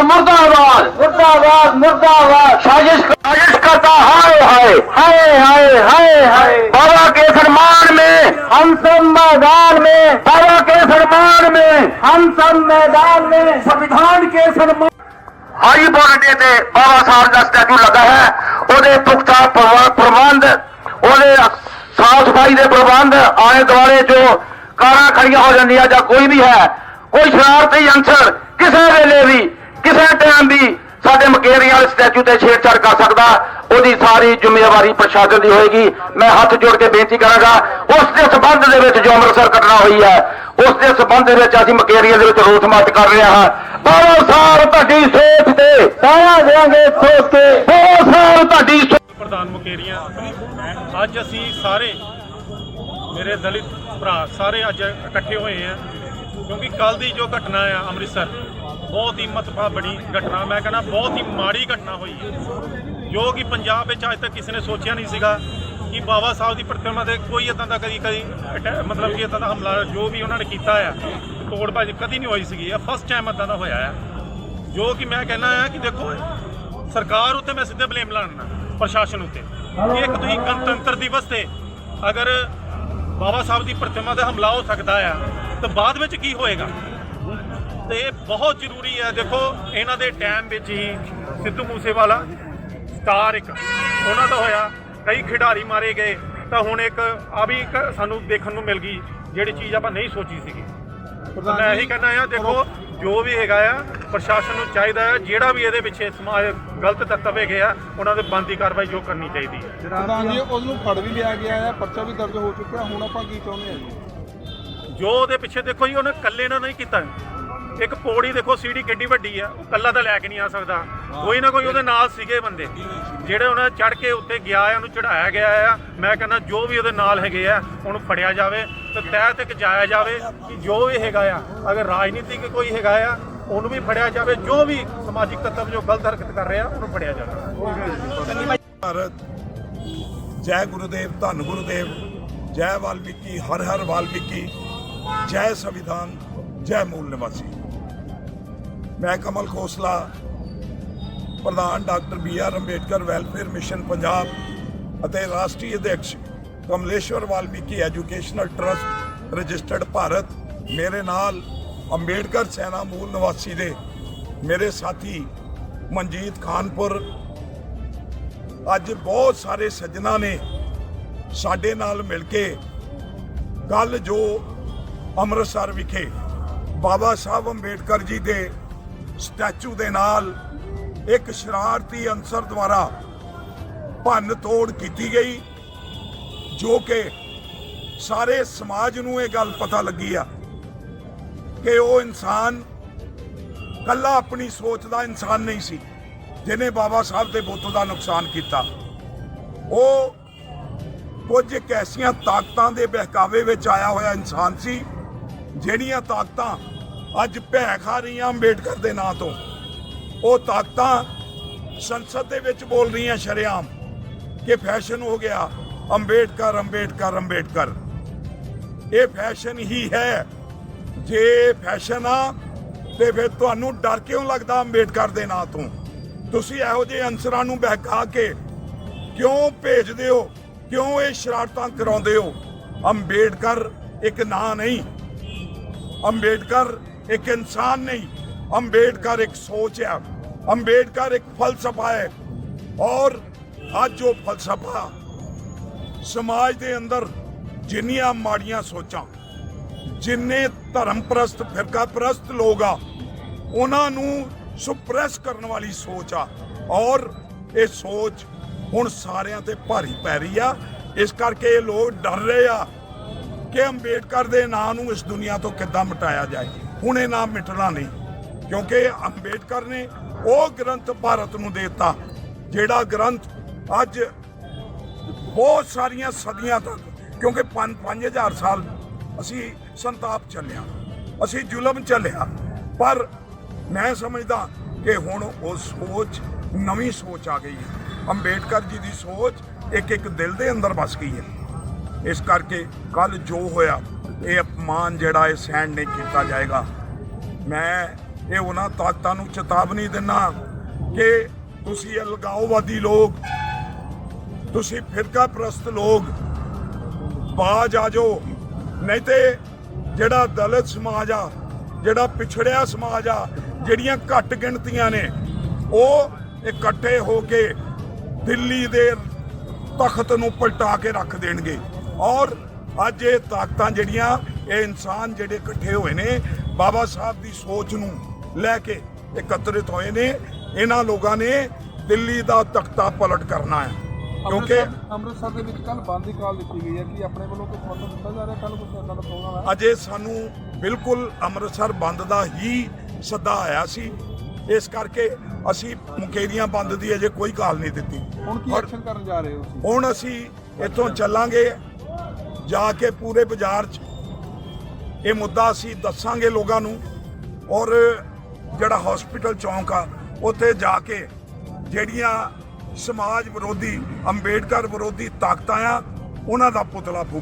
मुर्दाबाद मुर्दाबाद मुर्दाबाद साजिश साजिश करता हाय हाय हाय हाय हाय हाय बाबा के सम्मान में हम सब मैदान में बाबा के सम्मान में हम सब मैदान में संविधान के सम्मान ਹਾਈ ਬੋਰਡੇ ਤੇ ਬਾਬਾ ਸਾਹਿਬ ਦਾ ਸਟੈਚੂ ਲੱਗਾ ਹੈ ਉਹਦੇ ਪੁਖਤਾ ਪ੍ਰਬੰ- ਪ੍ਰਬੰਧ ਉਹਦੇ ਸਾਫ ਸਫਾਈ ਦੇ ਪ੍ਰਬੰਧ ਆਲੇ ਦੁਆਲੇ ਜੋ ਕਾਰਾਂ ਖੜੀਆਂ ਹੋ ਜਾਂਦੀਆਂ ਜਾਂ ਕੋਈ ਵੀ ਹੈ ਕੋਈ ਸ਼ਰਾਰਤੀ ਅੰਸਰ ਕਿਸੇ ਵੇਲੇ ਵੀ ਕਿਸੇ ਟਾਈਮ ਵੀ ਸਾਡੇ ਮਕੇਰੀਆਂ ਵਾਲੇ ਸਟੈਚੂ ਤੇ ਛੇੜਛਾੜ ਕਰ ਸਕਦਾ ਉਹਦੀ ਸਾਰੀ ਜ਼ਿੰਮੇਵਾਰੀ ਪ੍ਰਸ਼ਾਸਨ ਦੀ ਹੋਏਗੀ। ਮੈਂ ਹੱਥ ਜੋੜ ਕੇ ਬੇਨਤੀ ਕਰਾਂਗਾ ਉਸ ਦੇ ਸਬੰਧ ਦੇ ਵਿੱਚ ਜੋ ਅੰਮ੍ਰਿਤਸਰ ਘਟਨਾ ਹੋਈ ਹੈ ਉਸ ਦੇ ਸਬੰਧ ਦੇ ਵਿੱਚ ਅਸੀਂ ਮਕੇਰੀਆਂ ਦੇ ਵਿੱਚ ਰੋਸ ਮਾਰਚ ਕਰ ਰਹੇ ਹਾਂ। ਬਾਬਾ ਸਾਹਿਬ ਤੁਹਾਡੀ ਸੋਚ ਤੇ ਸਾਰਾ ਦੇਵਾਂਗੇ ਸੋਚ ਤੇ। ਬਾਬਾ ਸਾਹਿਬ ਤੁਹਾਡੀ ਸੋਚ ਪ੍ਰਧਾਨ ਮੁਕੇਰੀਆਂ ਅੱਜ ਅਸੀਂ ਸਾਰੇ ਮੇਰੇ ਦਲਿਤ ਭਰਾ ਸਾਰੇ ਅੱਜ ਇਕੱਠੇ ਹੋਏ ਆ ਕਿਉਂਕਿ ਕੱਲ ਦੀ ਜੋ ਘਟਨਾ ਆ ਅੰਮ੍ਰਿਤਸਰ ਬਹੁਤ ਹੀ ਮਤਫਾ ਬਣੀ ਘਟਨਾ। ਮੈਂ ਕਹਿੰਦਾ ਬਹੁਤ ਹੀ ਮਾੜੀ ਘਟਨਾ ਹੋਈ ਹੈ। ਜੋ ਕਿ ਪੰਜਾਬ ਵਿੱਚ ਅੱਜ ਤੱਕ ਕਿਸੇ ਨੇ ਸੋਚਿਆ ਨਹੀਂ ਸੀਗਾ ਕਿ ਬਾਬਾ ਸਾਹਿਬ ਦੀ ਪ੍ਰਤਿਮਾ ਤੇ ਕੋਈ ਇਦਾਂ ਦਾ ਕਦੀ ਕਦੀ ਅਟੈ- ਮਤਲਬ ਕਿ ਇਦਾਂ ਦਾ ਹਮਲਾ, ਜੋ ਵੀ ਉਹਨਾਂ ਨੇ ਕੀਤਾ ਆ ਤੋੜ ਭੱਜ ਕਦੀ ਨਹੀਂ ਹੋਈ ਸੀਗੀ। ਇਹ ਫਸਟ ਟਾਈਮ ਇਦਾਂ ਦਾ ਹੋਇਆ ਆ। ਜੋ ਕਿ ਮੈਂ ਕਹਿੰਦਾ ਆ ਕਿ ਦੇਖੋ, ਸਰਕਾਰ ਉੱਤੇ ਮੈਂ ਸਿੱਧੇ ਬਲੇਮ ਲਾਣਾ ਪ੍ਰਸ਼ਾਸਨ ਉੱਤੇ। ਕਿ ਇੱਕ ਤੁਸੀਂ ਗਣਤੰਤਰ ਦਿਵਸ ਤੇ ਅਗਰ ਬਾਬਾ ਸਾਹਿਬ ਦੀ ਪ੍ਰਤਿਮਾ ਤੇ ਹਮਲਾ ਹੋ ਸਕਦਾ ਆ, ਤਾਂ ਬਾਅਦ ਵਿੱਚ ਕੀ ਹੋਏਗਾ? ਬਹੁਤ ਜ਼ਰੂਰੀ ਹੈ। ਦੇਖੋ ਇਹਨਾਂ ਦੇ ਟਾਈਮ ਵਿੱਚ ਹੀ ਸਿੱਧੂ ਮੂਸੇਵਾਲਾ ਸਟਾਰ ਇੱਕ। ਉਹਨਾਂ ਦਾ ਹੋਇਆ ਕਈ ਖਿਡਾਰੀ ਮਾਰੇ ਗਏ। ਤਾਂ ਹੁਣ ਇੱਕ ਆ ਵੀ ਇੱਕ ਸਾਨੂੰ ਦੇਖਣ ਨੂੰ ਮਿਲ ਗਈ ਜਿਹੜੀ ਚੀਜ਼ ਆਪਾਂ ਨਹੀਂ ਸੋਚੀ ਸੀਗੀ। ਮੈਂ ਇਹੀ ਕਹਿਣਾ ਆ ਦੇਖੋ ਜੋ ਵੀ ਹੈਗਾ ਆ ਪ੍ਰਸ਼ਾਸਨ ਨੂੰ ਚਾਹੀਦਾ ਹੈ ਜਿਹੜਾ ਵੀ ਇਹਦੇ ਪਿੱਛੇ ਸਮਾਜ ਗਲਤ ਤੱਤਵ ਹੈਗੇ ਆ ਉਹਨਾਂ ਦੇ ਬੰਦੀ ਕਾਰਵਾਈ ਜੋ ਕਰਨੀ ਚਾਹੀਦੀ ਹੈ। ਪ੍ਰਧਾਨ ਜੀ ਉਸ ਨੂੰ ਫੜ ਵੀ ਲਿਆ ਗਿਆ ਹੈ ਪਰਚਾ ਵੀ ਦਰਜ ਹੋ ਚੁੱਕਿਆ ਹੁਣ ਆਪਾਂ ਕੀ ਚਾਹੁੰਦੇ ਹਾਂ ਜੀ? ਜੋ ਉਹਦੇ ਪਿੱਛੇ ਦੇਖੋ ਜੀ ਉਹਨੇ ਇਕੱਲੇ ਨਾਲ ਨਹੀਂ ਕੀਤਾ। ਇੱਕ ਪੌੜੀ ਦੇਖੋ ਸੀੜੀ ਕਿੱਡੀ ਵੱਡੀ ਆ ਉਹ ਇਕੱਲਾ ਤਾਂ ਲੈ ਕੇ ਨਹੀਂ ਆ ਸਕਦਾ। ਕੋਈ ਨਾ ਕੋਈ ਉਹਦੇ ਨਾਲ ਸੀਗੇ ਬੰਦੇ। ਜਿਹੜੇ ਉਹਨਾਂ ਚੜ ਕੇ ਉੱਤੇ ਗਿਆ ਆ ਉਹਨੂੰ ਚੜਾਇਆ ਗਿਆ ਆ ਮੈਂ ਕਹਿੰਦਾ ਜੋ ਵੀ ਉਹਦੇ ਨਾਲ ਹੈਗੇ ਆ ਉਹਨੂੰ ਫੜਿਆ ਜਾਵੇ ਤੇ ਤਹਿ ਤੱਕ ਜਾਇਆ ਜਾਵੇ ਕਿ ਜੋ ਵੀ ਹੈਗਾ ਆ ਅਗਰ ਰਾਜਨੀਤਿਕ ਕੋਈ ਹੈਗਾ ਆ ਉਹਨੂੰ ਵੀ ਫੜਿਆ ਜਾਵੇ ਜੋ ਵੀ ਸਮਾਜਿਕ ਤੱਤਵ ਜੋ ਗਲਤ ਹਰਕਤ ਕਰ ਰਿਹਾ ਉਹਨੂੰ ਫੜਿਆ ਜਾਵੇ। ਭਾਰਤ ਜੈ ਗੁਰੂਦੇਵ ਧੰਨ ਗੁਰੂਦੇਵ ਜੈ ਵਾਲਮੀਕੀ ਹਰ ਹਰ ਵਾਲਮੀਕੀ ਜੈ ਸੰਵਿਧਾਨ ਜੈ ਮੂਲ ਨਿਵਾਸੀ। ਮੈਂ ਕਮਲ ਖੋਸਲਾ ਪ੍ਰਧਾਨ doctor B R Ambedkar welfare mission Punjab ਅਤੇ ਰਾਸ਼ਟਰੀ ਅਧਿਕਸ਼ Kamleshwar Valmiki educational trust registered Bharat, ਮੇਰੇ ਨਾਲ ਅੰਬੇਡਕਰ ਸੈਨਾ ਮੂਲ ਨਿਵਾਸੀ ਦੇ ਮੇਰੇ ਸਾਥੀ ਮਨਜੀਤ ਖਾਨਪੁਰ। ਅੱਜ ਬਹੁਤ ਸਾਰੇ ਸੱਜਣਾ ਨੇ ਸਾਡੇ ਨਾਲ ਮਿਲ ਕੇ ਕੱਲ ਜੋ ਅੰਮ੍ਰਿਤਸਰ ਵਿਖੇ ਬਾਬਾ ਸਾਹਿਬ ਅੰਬੇਡਕਰ ਜੀ ਦੇ ਸਟੈਚੂ ਦੇ ਨਾਲ ਇੱਕ ਸ਼ਰਾਰਤੀ ਅਨਸਰ ਦੁਆਰਾ ਭੰਨ ਤੋੜ ਕੀਤੀ ਗਈ, ਜੋ ਕਿ ਸਾਰੇ ਸਮਾਜ ਨੂੰ ਇਹ ਗੱਲ ਪਤਾ ਲੱਗੀ ਆ ਕਿ ਉਹ ਇਨਸਾਨ ਕੱਲਾ ਆਪਣੀ ਸੋਚ ਦਾ ਇਨਸਾਨ ਨਹੀਂ ਸੀ, ਜਿਹਨੇ ਬਾਬਾ ਸਾਹਿਬ ਦੇ ਬੁੱਤ ਦਾ ਨੁਕਸਾਨ ਕੀਤਾ। ਉਹ ਕੁਝ ਇੱਕ ਐਸੀਆਂ ਤਾਕਤਾਂ ਦੇ ਬਹਿਕਾਵੇ ਵਿੱਚ ਆਇਆ ਹੋਇਆ ਇਨਸਾਨ ਸੀ, ਜਿਹੜੀਆਂ ਤਾਕਤਾਂ ਅੱਜ ਭੈ ਖਾ ਰਹੀਆਂ ਅੰਬੇਡਕਰ ਦੇ ਨਾਂ ਤੋਂ। ਉਹ ਤਾਕਤਾਂ ਸੰਸਦ ਦੇ ਵਿੱਚ ਬੋਲ ਰਹੀਆਂ ਸ਼ਰੇਆਮ ਕਿ ਫੈਸ਼ਨ ਹੋ ਗਿਆ। ਅੰਬੇਡਕਰ ਅੰਬੇਡਕਰ ਅੰਬੇਡਕਰ। ਇਹ ਫੈਸ਼ਨ ਹੀ ਹੈ। ਜੇ ਫੈਸ਼ਨ ਆ, ਤੇ ਫਿਰ ਤੁਹਾਨੂੰ ਡਰ ਕਿਉਂ ਲੱਗਦਾ ਅੰਬੇਡਕਰ ਦੇ ਨਾਂ ਤੋਂ? ਤੁਸੀਂ ਇਹੋ ਜਿਹੇ ਅਨਸਰਾਂ ਨੂੰ ਬਹਿਕਾ ਕੇ ਕਿਉਂ ਭੇਜਦੇ ਹੋ? ਕਿਉਂ ਇਹ ਸ਼ਰਾਰਤਾਂ ਕਰਾਉਂਦੇ ਹੋ? ਅੰਬੇਡਕਰ ਇੱਕ ਨਾਂ ਨਹੀਂ। ਅੰਬੇਡਕਰ ਇੱਕ ਇਨਸਾਨ ਨਹੀਂ ਅੰਬੇਡਕਰ ਇੱਕ ਸੋਚ ਹੈ ਅੰਬੇਡਕਰ ਇੱਕ ਫਲਸਫਾ ਹੈ ਔਰ ਅੱਜ ਉਹ ਫਲਸਫਾ ਸਮਾਜ ਦੇ ਅੰਦਰ ਜਿੰਨੀਆਂ ਮਾੜੀਆਂ ਸੋਚਾਂ ਜਿੰਨੇ ਧਰਮ ਪ੍ਰਸਤ ਫਿਰਕਾ ਪ੍ਰਸਤ ਲੋਕ ਆ ਉਹਨਾਂ ਨੂੰ ਸੁਪਰੈਸ ਕਰਨ ਵਾਲੀ ਸੋਚ ਆ ਔਰ ਇਹ ਸੋਚ ਹੁਣ ਸਾਰਿਆਂ ਤੇ ਭਾਰੀ ਪੈ ਰਹੀ ਆ ਇਸ ਕਰਕੇ ਇਹ ਲੋਕ ਡਰ ਰਹੇ ਆ ਕਿ ਅੰਬੇਡਕਰ ਦੇ ਨਾਂ ਨੂੰ ਇਸ ਦੁਨੀਆ ਤੋਂ ਕਿੱਦਾਂ ਮਿਟਾਇਆ ਜਾਏ ਹੁਣ ਇਹ ਨਾਮ ਮਿਟਣਾ ਨਹੀਂ। ਕਿਉਂਕਿ ਅੰਬੇਡਕਰ ਨੇ ਉਹ ਗ੍ਰੰਥ ਭਾਰਤ ਨੂੰ ਦੇ ਦਿੱਤਾ, ਜਿਹੜਾ ਗ੍ਰੰਥ ਅੱਜ ਬਹੁਤ ਸਾਰੀਆਂ ਸਦੀਆਂ ਤੱਕ, ਕਿਉਂਕਿ 5000 ਸਾਲ ਅਸੀਂ ਸੰਤਾਪ ਚੱਲਿਆ, ਅਸੀਂ ਜ਼ੁਲਮ ਚੱਲਿਆ। ਪਰ ਮੈਂ ਸਮਝਦਾ ਕਿ ਹੁਣ ਉਹ ਸੋਚ, ਨਵੀਂ ਸੋਚ ਆ ਗਈ ਹੈ। ਅੰਬੇਡਕਰ ਜੀ ਦੀ ਸੋਚ ਇੱਕ ਇੱਕ ਦਿਲ ਦੇ ਅੰਦਰ ਵਸ ਗਈ ਹੈ। ਇਸ ਕਰਕੇ ਕੱਲ ਜੋ ਹੋਇਆ ਇਹ ਅਪਮਾਨ ਜਿਹੜਾ ਇਹ ਸਹਿਣ ਨਹੀਂ ਕੀਤਾ ਜਾਏਗਾ। ਮੈਂ ਇਹ ਉਹਨਾਂ ਤਾਕਤਾਂ ਨੂੰ ਚੇਤਾਵਨੀ ਦਿੰਨਾ ਕਿ ਤੁਸੀਂ ਅਲਗਾਓਵਾਦੀ ਲੋਕ, ਤੁਸੀਂ ਫਿਰਕਾ ਪ੍ਰਸਤ ਲੋਕ, ਬਾਜ ਆ ਜਾਓ। ਨਹੀਂ ਤੇ ਜਿਹੜਾ ਦਲਿਤ ਸਮਾਜ ਆ, ਜਿਹੜਾ ਪਿਛੜਿਆ ਸਮਾਜ ਆ, ਜਿਹੜੀਆਂ ਘੱਟ ਗਿਣਤੀਆਂ ਨੇ, ਉਹ ਇਕੱਠੇ ਹੋ ਕੇ ਦਿੱਲੀ ਦੇ ਤਖਤ ਨੂੰ ਪਲਟਾ ਕੇ ਰੱਖ ਦੇਣਗੇ। ਔਰ ਅੱਜ ਇਹ ਤਾਕਤਾਂ ਜਿਹੜੀਆਂ ਇਹ ਇਨਸਾਨ ਜਿਹੜੇ ਇਕੱਠੇ ਹੋਏ ਨੇ ਬਾਬਾ ਸਾਹਿਬ ਦੀ ਸੋਚ ਨੂੰ ਲੈ ਕੇ ਇਕੱਤਰਿਤ ਹੋਏ ਨੇ ਇਹਨਾਂ ਲੋਕਾਂ ਨੇ ਦਿੱਲੀ ਦਾ ਤਖਤਾ ਪਲਟ ਕਰਨਾ ਹੈ। ਕਿਉਂਕਿ ਅੰਮ੍ਰਿਤਸਰ ਦੇ ਵਿੱਚ ਕੱਲ ਬੰਦ ਦੀ ਕਾਲ ਦਿੱਤੀ ਗਈ ਹੈ ਕਿ ਆਪਣੇ ਵੱਲੋਂ ਕੋਈ ਫੋਟੋ ਦਿੱਤਾ ਜਾ ਰਿਹਾ ਕੱਲ ਕੁਝ ਇਦਾਂ ਦਾ ਪ੍ਰੋਗਰਾਮ ਹੈ ਅਜੇ ਸਾਨੂੰ ਬਿਲਕੁਲ ਅੰਮ੍ਰਿਤਸਰ ਬੰਦ ਦਾ ਹੀ ਸੱਦਾ ਆਇਆ ਸੀ। ਇਸ ਕਰਕੇ ਅਸੀਂ ਮੁਕੇਰੀਆਂ ਬੰਦ ਦੀ ਅਜੇ ਕੋਈ ਕਾਲ ਨਹੀਂ ਦਿੱਤੀ। ਹੁਣ ਕੀ ਐਕਸ਼ਨ ਕਰਨ ਜਾ ਰਹੇ ਹੋ ਹੁਣ ਅਸੀਂ ਇੱਥੋਂ ਚੱਲਾਂਗੇ। ਜਾ ਕੇ ਪੂਰੇ ਬਾਜ਼ਾਰ 'ਚ। ਇਹ ਮੁੱਦਾ ਅਸੀਂ ਦੱਸਾਂਗੇ ਲੋਕਾਂ ਨੂੰ। ਔਰ ਜਿਹੜਾ ਹਸਪੀਟਲ ਚੌਂਕ ਆ, ਉੱਥੇ ਜਾ ਕੇ ਜਿਹੜੀਆਂ ਸਮਾਜ ਵਿਰੋਧੀ, ਅੰਬੇਡਕਰ ਵਿਰੋਧੀ ਤਾਕਤਾਂ ਆ, ਉਹਨਾਂ ਦਾ ਪੁਤਲਾ ਫੂਕ